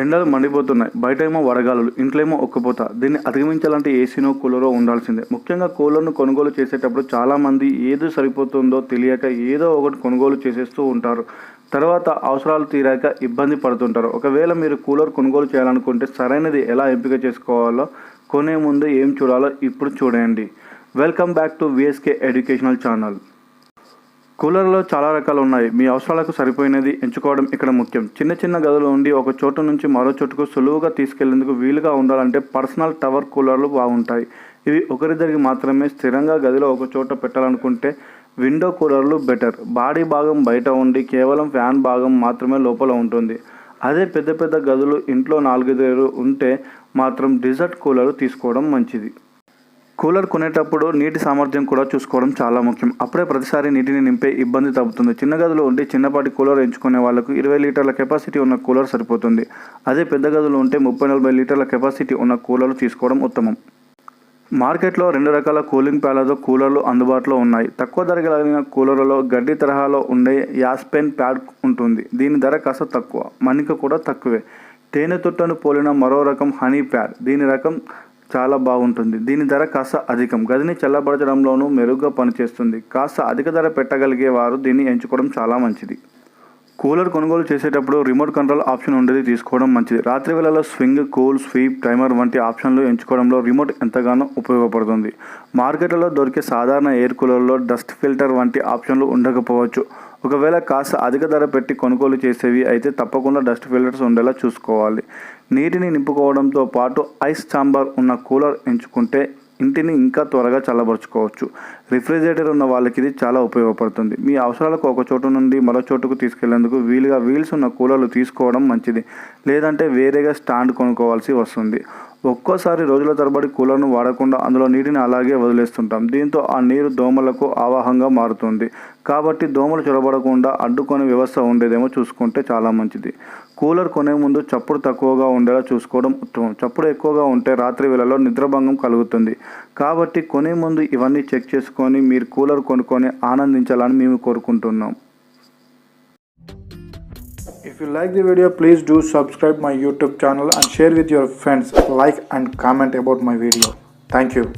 ఎండలు మండిపోతున్నాయి. బయట ఏమో వడగాలులు ఇంట్లో ఏమో ఒక్కపోత దీన్ని అధిగమించాలంటే ఏసీనో కూలరో ఉండాల్సిందే. ముఖ్యంగా కూలర్ను కొనుగోలు చేసేటప్పుడు చాలామంది ఏది సరిపోతుందో తెలియక ఏదో ఒకటి కొనుగోలు చేసేస్తూ ఉంటారు. తర్వాత అవసరాలు తీరాక ఇబ్బంది పడుతుంటారు. ఒకవేళ మీరు కూలర్ కొనుగోలు చేయాలనుకుంటే సరైనది ఎలా ఎంపిక చేసుకోవాలో కొనే ముందు ఏం చూడాలో ఇప్పుడు చూడండి. Welcome back to VSK educational channel కూలర్లో చాలా రకాలు ఉన్నాయి. మీ అవసరాలకు సరిపోయినది ఎంచుకోవడం ఇక్కడ ముఖ్యం. చిన్న చిన్న గదులు ఉండి ఒక చోటు నుంచి మరో చోటుకు సులువుగా తీసుకెళ్ళేందుకు వీలుగా ఉండాలంటే పర్సనల్ టవర్ కూలర్లు బాగుంటాయి. ఇవి ఒకరిద్దరికి మాత్రమే స్థిరంగా గదిలో ఒక చోట పెట్టాలనుకుంటే విండో కూలర్లు బెటర్. బాడీ భాగం బయట ఉండి కేవలం ఫ్యాన్ భాగం మాత్రమే లోపల ఉంటుంది. అదే పెద్ద పెద్ద గదులు ఇంట్లో నాలుగైదు ఉంటే మాత్రం డిజర్ట్ కూలర్ తీసుకోవడం మంచిది. కూలర్ కొనేటప్పుడు నీటి సామర్థ్యం కూడా చూసుకోవడం చాలా ముఖ్యం. అప్పుడే ప్రతిసారి నీటిని నింపే ఇబ్బంది తగ్గుతుంది చిన్న గదులు ఉంటే చిన్నపాటి కూలర్ ఎంచుకునే వాళ్ళకు ఇరవై లీటర్ల కెపాసిటీ ఉన్న కూలర్ సరిపోతుంది. అదే పెద్ద గదులు ఉంటే ముప్పై నలభై లీటర్ల కెపాసిటీ ఉన్న కూలర్లు తీసుకోవడం ఉత్తమం. మార్కెట్లో రెండు రకాల కూలింగ్ ప్యాడ్లతో కూలర్లు అందుబాటులో ఉన్నాయి. తక్కువ ధర కలిగిన కూలర్లలో గడ్డి తరహాలో ఉండే యాస్పెన్ ప్యాడ్ ఉంటుంది. దీని ధర కాస్త తక్కువ. మణిక కూడా తక్కువే. తేనె తుట్టను పోలిన మరో రకం హనీ ప్యాడ్. దీని రకం చాలా బాగుంటుంది. దీని ధర కాస్త అధికం. గదిని చల్లబరచడంలోనూ మెరుగ్గా పనిచేస్తుంది. కాస్త అధిక ధర పెట్టగలిగే వారు దీన్ని ఎంచుకోవడం చాలా మంచిది. కూలర్ కొనుగోలు చేసేటప్పుడు రిమోట్ కంట్రోల్ ఆప్షన్ ఉండేది తీసుకోవడం మంచిది. రాత్రి వేళలో స్వింగ్ కూల్ స్వీప్ టైమర్ వంటి ఆప్షన్లు ఎంచుకోవడంలో రిమోట్ ఎంతగానో ఉపయోగపడుతుంది. మార్కెట్లో దొరికే సాధారణ ఎయిర్ కూలర్లో డస్ట్ ఫిల్టర్ వంటి ఆప్షన్లు ఉండకపోవచ్చు. ఒకవేళ కాస్త అధిక ధర పెట్టి కొనుగోలు చేసేవి అయితే తప్పకుండా డస్ట్ ఫిల్టర్స్ ఉండేలా చూసుకోవాలి. నీటిని నింపుకోవడంతో పాటు ఐస్ చాంబర్ ఉన్న కూలర్ ఎంచుకుంటే ఇంటిని ఇంకా త్వరగా చల్లబరుచుకోవచ్చు. రిఫ్రిజిరేటర్ ఉన్న వాళ్ళకి ఇది చాలా ఉపయోగపడుతుంది. మీ అవసరాలకు ఒక చోటు నుండి మరో చోటుకు తీసుకెళ్ళేందుకు వీలుగా వీల్స్ ఉన్న కూలర్లు తీసుకోవడం మంచిది. లేదంటే వేరేగా స్టాండ్ కొనుక్కోవాల్సి వస్తుంది. ఒక్కోసారి రోజుల తరబడి కూలర్ను వాడకుండా అందులో నీటిని అలాగే వదిలేస్తుంటాం. దీంతో ఆ నీరు దోమలకు ఆవాహంగా మారుతుంది. కాబట్టి దోమలు చొరబడకుండా అడ్డుకునే వ్యవస్థ ఉండేదేమో చూసుకుంటే చాలా మంచిది. కూలర్ కొనే ముందు చప్పుడు తక్కువగా ఉండేలా చూసుకోవడం ఉత్తమం. చప్పుడు ఎక్కువగా ఉంటే రాత్రి వేళలో నిద్రభంగం కలుగుతుంది. కాబట్టి కొనే ముందు ఇవన్నీ చెక్ చేసుకొని మీరు కూలర్ కొనుక్కొని ఆనందించాలని మేము కోరుకుంటున్నాం. If you like the video, please do subscribe my YouTube channel and share with your friends. Like and comment about my video. Thank you.